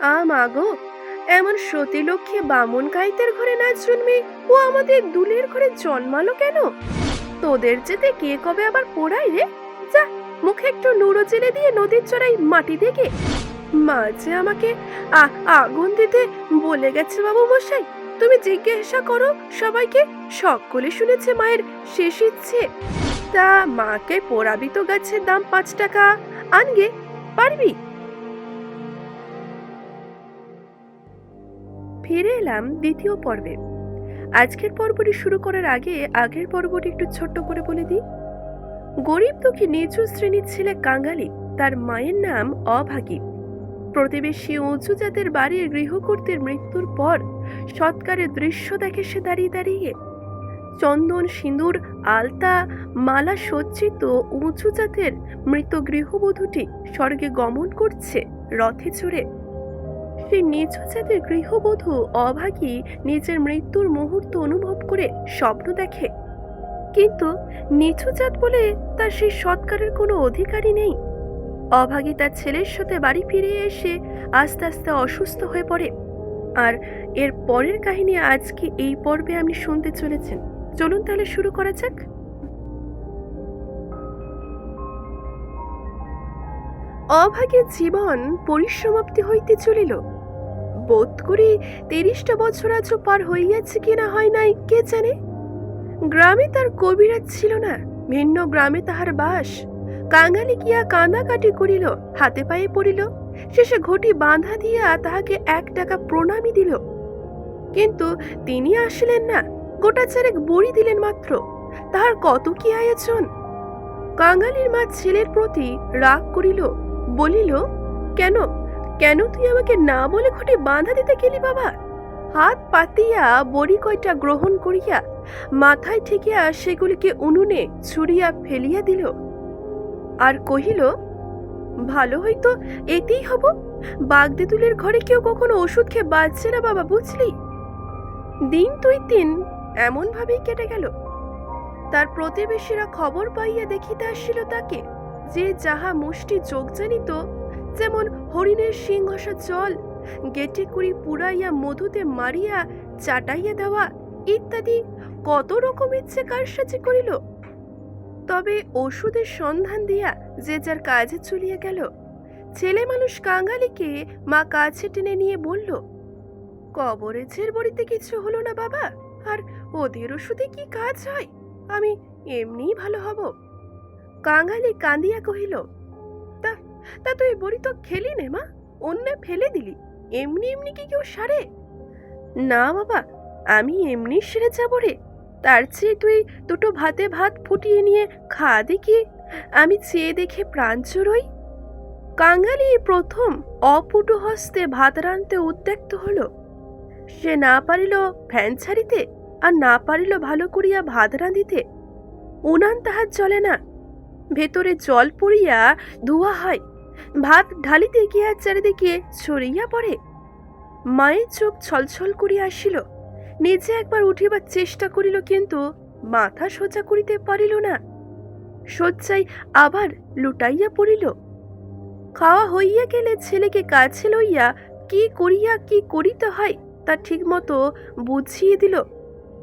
আ মাগো এমন সতীলক্ষ্মী বামন কাইতের ঘরে না জন্মে? ও আমাদের দুলের ঘরে জন্মালো কেন? তোদের যেতে কে কবে আবার পোড়াই রে? যা, মুখে একটু নুড়ো জেলে দিয়ে নদীর চড়াই মাটি দেখে। মা যে আমাকে আগুন দিতে বলে গেছে বাবু মশাই। তুমি জিজ্ঞাসা করো সবাইকে, সকলে শুনেছে মায়ের শেষ ইচ্ছে। তা মাকে পোড়াবি তো গাছের দাম পাঁচ টাকা। আনগে, পারবি? ফিরে এলাম দ্বিতীয় পর্বে। আজকের পর্বটি শুরু করার আগে আগের পর্বটি একটু ছোট্ট করে বলে দিই। গরিব দুঃখী নিচু শ্রেণির ছেলে কাঙ্গালি তার মায়ের নাম অভাগী। প্রতিবেশী উঁচু জাতের বাড়ির গৃহকর্তীর মৃত্যুর পর সৎকারের দৃশ্য দেখে সে দাঁড়িয়ে দাঁড়িয়ে। চন্দন, সিঁদুর, আলতা, মালা সজ্জিত উঁচু জাতের মৃত গৃহবধূটি স্বর্গে গমন করছে রথে চড়ে। সেই নিচু জাতের গৃহবধূ অভাগী নিজের মৃত্যুর মুহূর্ত অনুভব করে স্বপ্ন দেখে। কিন্তু নিচু জাত বলে তার সেই সৎকারের কোনো অধিকারই নেই। অভাগী তার ছেলের সাথে বাড়ি ফিরে এসে আস্তে আস্তে অসুস্থ হয়ে পড়ে। আর এর পরের কাহিনী আজকে এই পর্বে আপনি শুনতে চলেছেন। চলুন তাহলে শুরু করা যাক। অভাগের জীবন পরিসমাপ্তি হইতে চলিল। বোধ করি তিরিশটা বছর আজও পার হইয়াছে কিনা হয় নাই, কে জানে? গ্রামে তার কবিরাজ ছিল না, ভিন্ন গ্রামে তাহার বাস। কাঙালি গিয়া কাঁদাকাটি করিল, হাতে পায়ে পড়িল। শেষে ঘটি বাঁধা দিয়া তাহাকে এক টাকা প্রণামী দিল। কিন্তু তিনি আসিলেন না, গোটা চারেক বড়ি দিলেন মাত্র। তাহার কত কি আয়োজন? কাঙালির মা ছেলের প্রতি রাগ করিল, বলিল, কেন? কেন তুই আমাকে না বলে ঘটে বাঁধা দিতে গেলি বাবা? হাত পাতিয়া বড়ি কয়টা গ্রহণ করিয়া মাথায় ঠেকিয়া সেগুলিকে উনুনে ছুড়িয়া ফেলিয়া দিল। আর কহিল, ভালো হইতো এতেই হব। বাগদেতুলের ঘরে কেউ কখনো ওষুধ খেয়ে বাঁচছে না বাবা, বুঝলি? দিন তুই তিন এমন ভাবেই কেটে গেল। তার প্রতিবেশীরা খবর পাইয়া দেখিতে আসিল তাকে, যে যাহা মুষ্টি যোগ জানিত যেমন হরিণের সিংহসা জল গেটে কুড়ি পুড়াইয়া মধুতে মারিয়া চাটাইয়া দেওয়া ইত্যাদি কত রকম ইচ্ছে কারসাজি করিল। তবে ওষুধের সন্ধান দিয়া যে যার কাজে চলিয়া গেল, ছেলে মানুষ কাঙালিকে মা কাছে টেনে নিয়ে বলল কবরেজের বড়িতে কিছু হলো না বাবা, আর ওদের ওষুধে কি কাজ হয়? আমি এমনিই ভালো হব। কাঙালি কাঁদিয়া কহিল তা তুই বড়ি তো খেলি নে, মা। অন্যে ফেলে দিলি। এমনি এমনি কি কেউ সারে? না, বাবা, আমি এমনি সেরে যাব রে। তার চেয়ে তুই দুটো ভাতে ভাত ফুটিয়ে নিয়ে খা দেখি। আমি চেয়ে দেখে প্রাণ চুরোই। কাঙালি প্রথম অপুটু হস্তে ভাত রাঁধতে উদ্যক্ত হলো। সে না পারিল ফ্যান ছাড়িতে আর না পারিল ভালো করিয়া ভাত রাঁধিতে। উনান তাহার চলে না। ভেতরে জল পড়িয়া ধোয়া হয়। ভাত ঢালিতে গিয়া চারিদিকে ছড়িয়া পড়ে। মায়ের চোখ ছলছল করিয়া আসিল। নিজে একবার উঠিবার চেষ্টা করিল কিন্তু মাথা সোজা করিতে পারিল না। শয্যায় আবার লুটাইয়া পড়িল। খাওয়া হইয়া গেলে ছেলেকে কাছে লইয়া কি করিয়া কি করিতে হয় তা ঠিকমতো বুঝিয়ে দিল।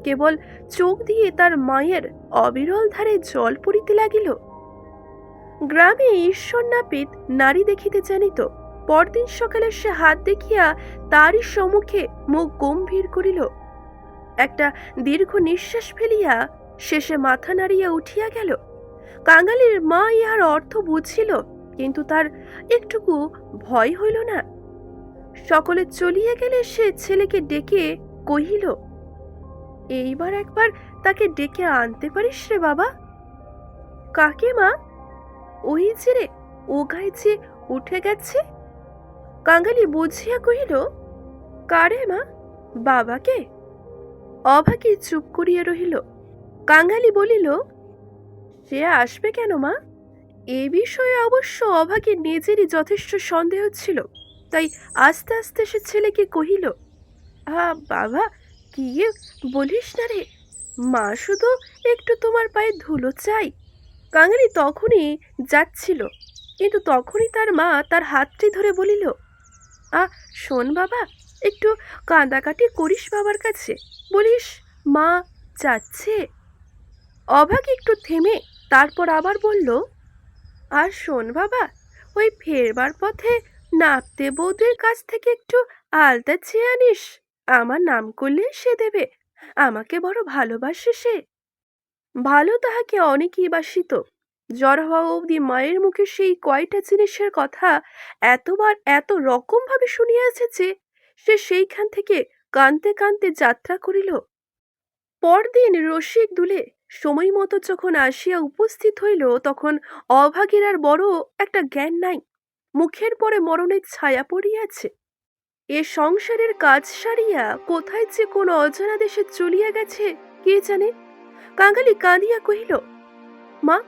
কেবল চোখ দিয়ে তার মায়ের অবিরল ধারে জল পড়িতে লাগিল। গ্রামে ঈশ্বর নাপিত নারী দেখিতে জানিত, পরদিন সকালে সে হাত দেখিয়া তারই সম্মুখে মুখ গম্ভীর করিল। একটা দীর্ঘ নিঃশ্বাস ফেলিয়া শেষে মাথা নাড়িয়া উঠিয়া গেল। কাঙালির মা ইহার অর্থ বুঝিল, কিন্তু তার একটুকু ভয় হইল না। সকলে চলিয়া গেলে সে ছেলেকে ডেকে কহিল, এইবার একবার তাকে ডেকে আনতে পারিস রে বাবা? কাকে মা? ওই যে রে ও গাইছে উঠে গেছে? কাঙালি বুঝিয়া কহিল, কারে মা? বাবাকে? অভাগী চুপ করিয়া রহিল। কাঙালি বলিল, সে আসবে কেন মা? এ বিষয়ে অবশ্য অভাগীর নিজেরই যথেষ্ট সন্দেহ ছিল, তাই আস্তে আস্তে সে ছেলেকে কহিল হা বাবা কি বলিস না রে, মা শুধু একটু তোমার পায়ে ধুলো চাই কাঙালি তখনই যাচ্ছিল, কিন্তু তখনই তার মা তার হাতটি ধরে বলিল, আ, শোন বাবা, একটু কাঁদাকাটি করিস বাবার কাছে, বলিস, মা যাচ্ছে। অভাগ একটু থেমে তারপর আবার বলল, আর শোন বাবা, ওই ফেরবার পথে নাপতে বৌদির কাছ থেকে একটু আলতা চেয়ে আনিস, আমার নাম করলে সে দেবে, আমাকে বড় ভালোবাসে সে। ভালো তাহাকে অনেকই বাসিত জ্বর হওয়া অবধি মায়ের মুখে সেই কয়টা জিনিসের কথা এতবার এত রকমভাবে শুনিয়াছে যে সে সেইখান থেকে কানতে কানতে যাত্রা করিল। পরদিন রসিক দুলে সময় মতো যখন আসিয়া উপস্থিত হইল, তখন অভাগীর আর বড় একটা জ্ঞান নাই, মুখের পরে মরণের ছায়া পড়িয়াছে। এ সংসারের কাজ সারিয়া কোথায় যে কোন অজানা দেশে চলিয়া গেছে, কে জানে? কাঙালি কাঁদিয়া কহিল, মা,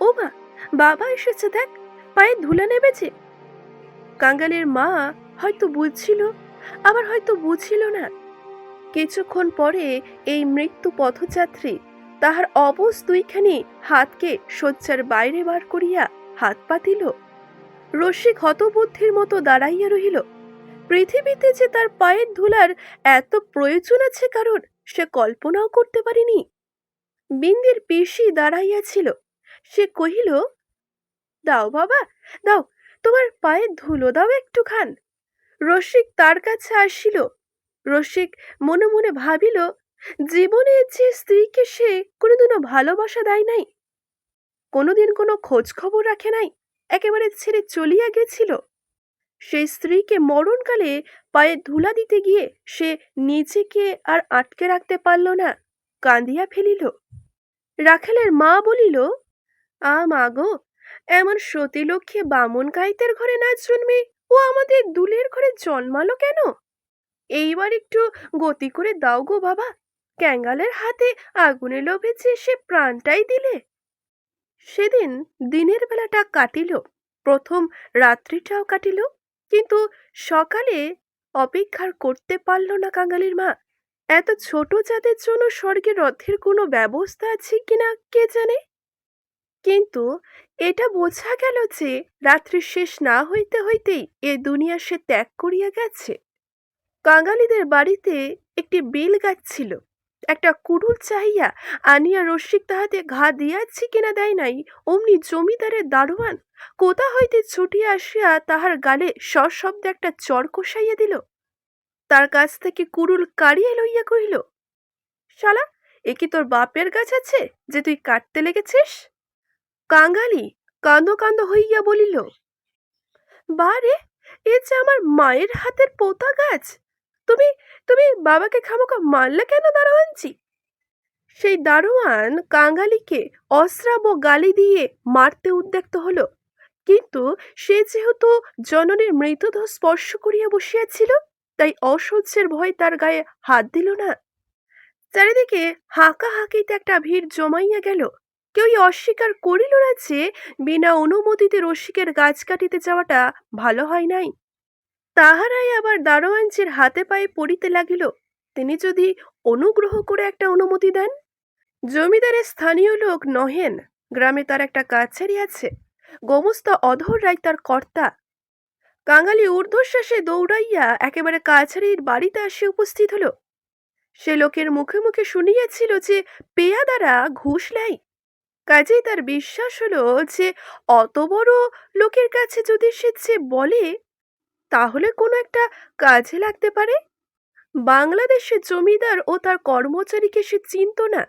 ও মা, বাবা এসেছে দেখ, পায়ে ধুলা নেমেছে। কাঙ্গালের মা হয়তো বুঝছিল, আবার হয়তো বুঝিল না। কিছুক্ষণ পরে এই মৃত্যু পথযাত্রী তাহার অবস দুইখানি হাতকে শয্যার বাইরে বার করিয়া হাত পাতিল। রসিক হতবুদ্ধির মতো দাঁড়াইয়া রহিল, পৃথিবীতে যে তার পায়ের ধুলার এত প্রয়োজন আছে কারণ সে কল্পনাও করতে পারিনি। বিন্দির পিসি দাঁড়াইয়াছিল। সে কহিল, দাও বাবা, দাও, তোমার পায়ে ধুলো দাও একটুখান। রসিক তার কাছে আসিল। রসিক মনে মনে ভাবিল, জীবনে যে স্ত্রীকে সে কোনোদিনও ভালোবাসা দেয় নাই, কোনোদিন কোনো খোঁজ খবর রাখে নাই, একেবারে ছেড়ে চলিয়া গেছিল। সেই স্ত্রীকে মরণকালে পায়ে ধুলা দিতে গিয়ে সে নিজেকে আর আটকে রাখতে পারল না। কাঁদিয়া ফেলিল। রাখেলের মা বলিল, আ মা গো, এমন সতীলক্ষ্মী বামন কাইতের ঘরে না জন্মে ও আমাদের দুলের ঘরে জন্মালো কেন? এইবার একটু গতি করে দাও গো বাবা, ক্যাঙ্গালের হাতে আগুনে লোভে যে সে প্রাণটাই দিলে। সেদিন দিনের বেলাটা কাটিল, প্রথম রাত্রিটাও কাটিল, কিন্তু সকালে অপেক্ষার করতে পারল না কাঙ্গালির মা। এত ছোট জাতের জন্য স্বর্গের রথের কোনো ব্যবস্থা আছে কিনা কে জানে? কিন্তু এটা বোঝা গেল যে রাত্রি শেষ না হইতে হইতেই এ দুনিয়া সে ত্যাগ করিয়া গেছে। কাঙালিদের বাড়িতে একটি বেল গাছ ছিল। একটা কুড়ুল চাহিয়া আনিয়া রসিক তাহাতে ঘা দিয়াছি কিনা দেয় নাই, অমনি জমিদারের দারোয়ান কোথা হইতে ছুটিয়া আসিয়া তাহার গালে সশব্দে একটা চর কষাইয়া দিল? তার কাছ থেকে কুড়ুল কাড়িয়া লইয়া কহিল, শালা, এ কি তোর বাপের গাছ আছে যে তুই কাটতে লেগেছিস? কাঙালি কাঁদো কাঁদো হইয়া বলিল বারে এ যে আমার মায়ের হাতের পোতা গাছ, তুমি তুমি বাবাকে খামোকা মারলে কেন দারোয়ানজি? সেই দারোয়ান কাঙালিকে অশ্রাব গালি দিয়ে মারতে উদ্যক্ত হলো, কিন্তু সে যেহেতু জননীর মৃতদেহ স্পর্শ করিয়া বসিয়াছিল তাই অসহ্যের ভয় তার গায়ে হাত দিল না। চারিদিকে হাঁকা হাঁকিতে একটা ভিড় জমাইয়া গেল। কেউই অস্বীকার করিল না যে বিনা অনুমতিতে রসিকের গাছ কাটিতে যাওয়াটা ভালো হয় নাই। তাহারাই আবার দারোয়ানজির হাতে পায়ে পড়িতে লাগিল। তিনি যদি অনুগ্রহ করে একটা অনুমতি দেন? জমিদারের স্থানীয় লোক নহেন, গ্রামে তার একটা কাছারি আছে। গোমস্তা অধর রায় তার কর্তা। কাঙালি ঊর্ধ্বশ্বাসে দৌড়াইয়া একেবারে কাছারির বাড়িতে আসে উপস্থিত হলো। সে লোকের মুখে মুখে শুনিয়াছিল যে পেয়াদারা ঘুষ নেয়। কাজেই তার বিশ্বাস হলো যে অত বড় লোকের কাছে যদি সে যে বলে, তাহলে কোনো একটা কাজে লাগতে পারে। বাংলাদেশের জমিদার ও তার কর্মচারীকে সে চিনত না।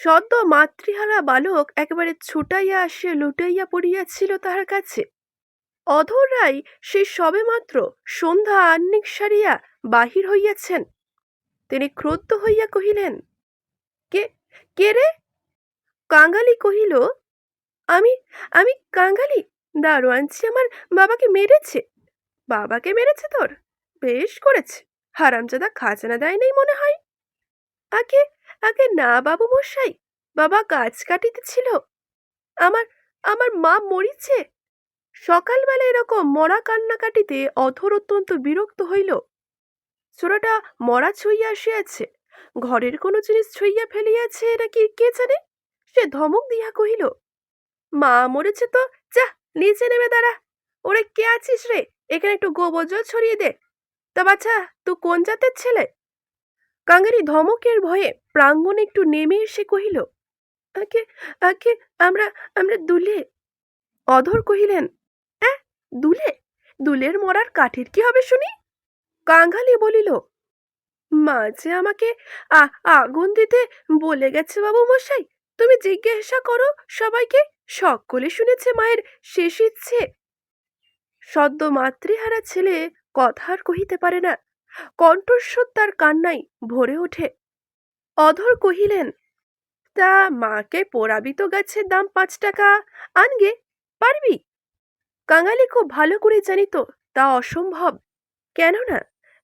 সদ্য মাতৃহারা বালক একেবারে ছুটাইয়া আসিয়া লুটাইয়া পড়িয়াছিল তাহার কাছে। অধর রায় সে সবেমাত্র সন্ধ্যা আহ্নিক সারিয়া বাহির হইয়াছেন। তিনি ক্রুদ্ধ হইয়া কহিলেন, কে কে রে? কাঙালি কহিল, আমি আমি কাঙালি দারোয়ানছি আমার বাবাকে মেরেছে। বাবাকে মেরেছে তোর? বেশ করেছে। হারামজাদা খাজানা দেয় নাই মনে হয়? আগে আগে না বাবু মশাই। বাবা গাছ কাটিতেছিল। আমার আমার মা মরিছে। সকালবেলা এরকম মরা কান্নাকাটিতে অথর অত্যন্ত বিরক্ত হইল। ছোড়াটা মরা ছুঁইয়া আসিয়াছে। ঘরের কোনো জিনিস ছুঁইয়া ফেলিয়াছে নাকি কে জানে? সে ধমক দিয়া কহিল, মা মরেছে তো, যা, নিচে নেমে দাঁড়া। ওরে কে আছিস রে? এখানে একটু গোবর জল ছড়িয়ে দে। তা বাচ্চা তুই কোন জাতের ছেলে? কাঙ্গালি ধমকের ভয়ে প্রাঙ্গণে একটু নেমে এসে কহিল আমরা আমরা দুলে। অধর কহিলেন দুলে, দুলের মরার কাঠের কি হবে শুনি? কাঙ্গালি বলিল মা যে আমাকে আগুন দিতে বলে গেছে বাবু মশাই। তুমি জিজ্ঞাসা করো সবাইকে, সকলে শুনেছে মায়ের শেষ ইচ্ছে। সদ্য মাতৃহারা ছেলে কথা আর কহিতে পারে না। কণ্ঠস্বর তার কান্নাই ভরে ওঠে। অধর কহিলেন, তা মাকে পোড়াবি তো গাছের দাম পাঁচ টাকা। আনগে, পারবি? কাঙালি খুব ভালো করে জানিত তা অসম্ভব। কেননা,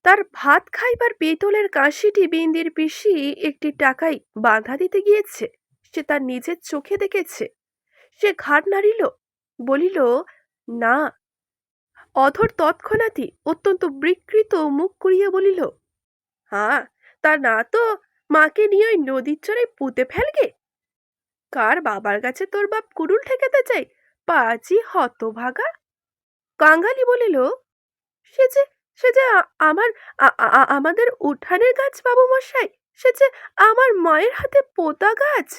তার ভাত খাইবার পেতলের কাশিটি বিন্দির পিসি একটি টাকাই বাঁধা দিতে গিয়েছে। সে তার নিজের চোখে দেখেছে। সে ঘাট নাড়িল, বলিল, না। অধর তৎক্ষণাৎই অত্যন্ত বিকৃত মুখ করিয়া বলিল হ্যাঁ তা না তো, মাকে নিয়ে ওই নদীর চড়াই পুঁতে ফেলগে? কার বাবার কাছে তোর বাপ কুড়ুল ঠেকাতে চাই পাঁচি হতভাগা। কাঙ্গালি বলিল, সে যে সে যে আমার আমাদের উঠানের গাছ বাবু মশাই, সে যে আমার মায়ের হাতে পোতা গাছ।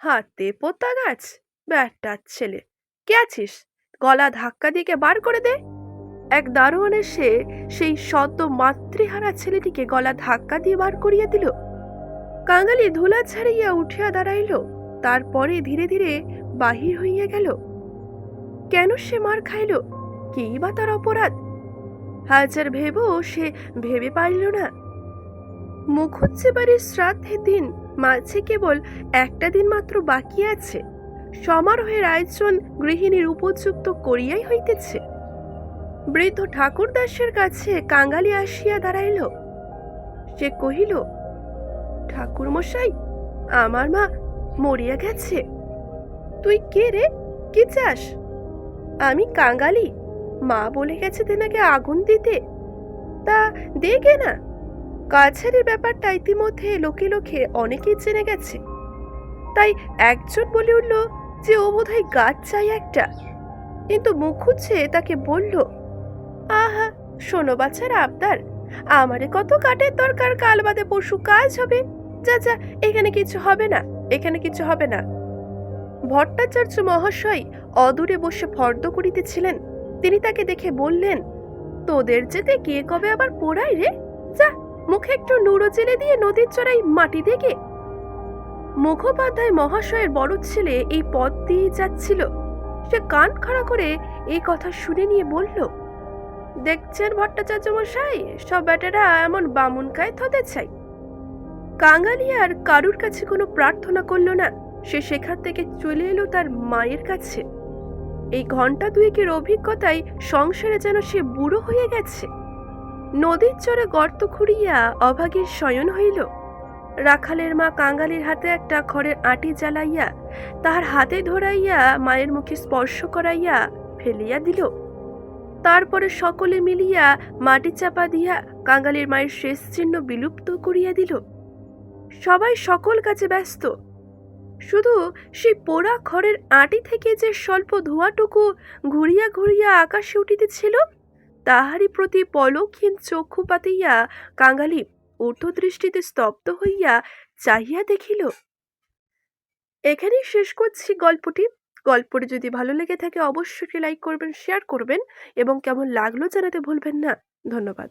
হাতে পোতা গাছ? ব্যাটার ছেলে, কে আছিস? গলা ধাক্কা দিয়ে বার করে দে? এক দারোয়ান এসে সেই সদ্য মাতৃহারা ছেলেটিকে গলা ধাক্কা দিয়ে বার করিয়া দিল। কাঙালি ধুলা ছাড়িয়া উঠিয়া দাঁড়াইল। তারপরে ধীরে ধীরে বাহির হইয়া গেল। কেন সে মার খাইল? কি বা তার অপরাধ? হাজার ভেবেও সে ভেবে পারিল না। মুখুজ্জে বাড়ির শ্রাদ্ধের দিন মাঝে কেবল একটা দিন মাত্র বাকি আছে। সমারোহের আয়োজন গৃহিণীর উপযুক্ত করিয়াই হইতেছে। বৃদ্ধ ঠাকুরদাসের কাছে কাঙ্গালি আসিয়া দাঁড়াইল। সে কহিল ঠাকুর মশাই আমার মা মরিয়া গেছে। তুই কে রে? কি চাস? আমি কাঙ্গালি মা বলে গেছে তেনাকে আগুন দিতে। তা দেখে না। কাছারির ব্যাপারটা ইতিমধ্যে লোকে লোকে অনেকেই জেনে গেছে। তাই একজন বলে উঠল যে ও বোধহয় গাছ চাই একটা। কিন্তু মুখুজ্জে তাকে বলল, আহা, শোনো বাচ্চার আবদার। আমারে কত কাঠের দরকার, কাল বাদে পরশু কাজ হবে। যা যা, এখানে কিছু হবে না। এখানে কিছু হবে না। ভট্টাচার্য মহাশয় অদূরে বসে ফর্দ করিতেছিলেন। তিনি তাকে দেখে বললেন, তোদের যেতে কে কবে আবার পোড়াই রে? যা, মুখে একটু নুড়ো জেলে দিয়ে নদীর চড়াই মাটি দেখে। মুখোপাধ্যায় মহাশয়ের বড় ছেলে এই পথ দিয়ে যাচ্ছিল। সে কান খাড়া করে এই কথা শুনে নিয়ে বলল, দেখছেন ভট্টাচার্য মশাই সব বেটারা এমন বামুন কায় থতে চাই কাঙালি আর কারুর কাছে কোনো প্রার্থনা করল না। সে সেখান থেকে চলে এলো তার মায়ের কাছে। এই ঘণ্টা দুয়েকের অভিজ্ঞতায় সংসারে যেন সে বুড়ো হয়ে গেছে। নদীর চরে গর্ত খুঁড়িয়া অভাগীর শয়ন হইল। রাখালের মা কাঙ্গালির হাতে একটা খড়ের আটি জ্বালাইয়া, তাহার হাতে ধরাইয়া মায়ের মুখে স্পর্শ করাইয়া ফেলিয়া দিল। তারপরে সকলে মিলিয়া মাটি চাপা দিয়া কাঙ্গালির মায়ের শেষ চিহ্ন বিলুপ্ত করিয়া দিল। সবাই সকল কাজে ব্যস্ত। শুধু সেই পোড়া খড়ের আটি থেকে যে স্বল্প ধোঁয়াটুকু ঘুরিয়া ঘুরিয়া আকাশে উঠিতেছিল, তাহারই প্রতি পলকহীন চক্ষু পাতিয়া কাঙ্গালি ঊর্ধ্বদৃষ্টিতে স্তব্ধ হইয়া চাহিয়া দেখিল, এখানেই শেষ করছি গল্পটি। গল্পটি যদি ভালো লেগে থাকে, অবশ্যই লাইক করবেন শেয়ার করবেন এবং কেমন লাগল জানাতে ভুলবেন না। ধন্যবাদ।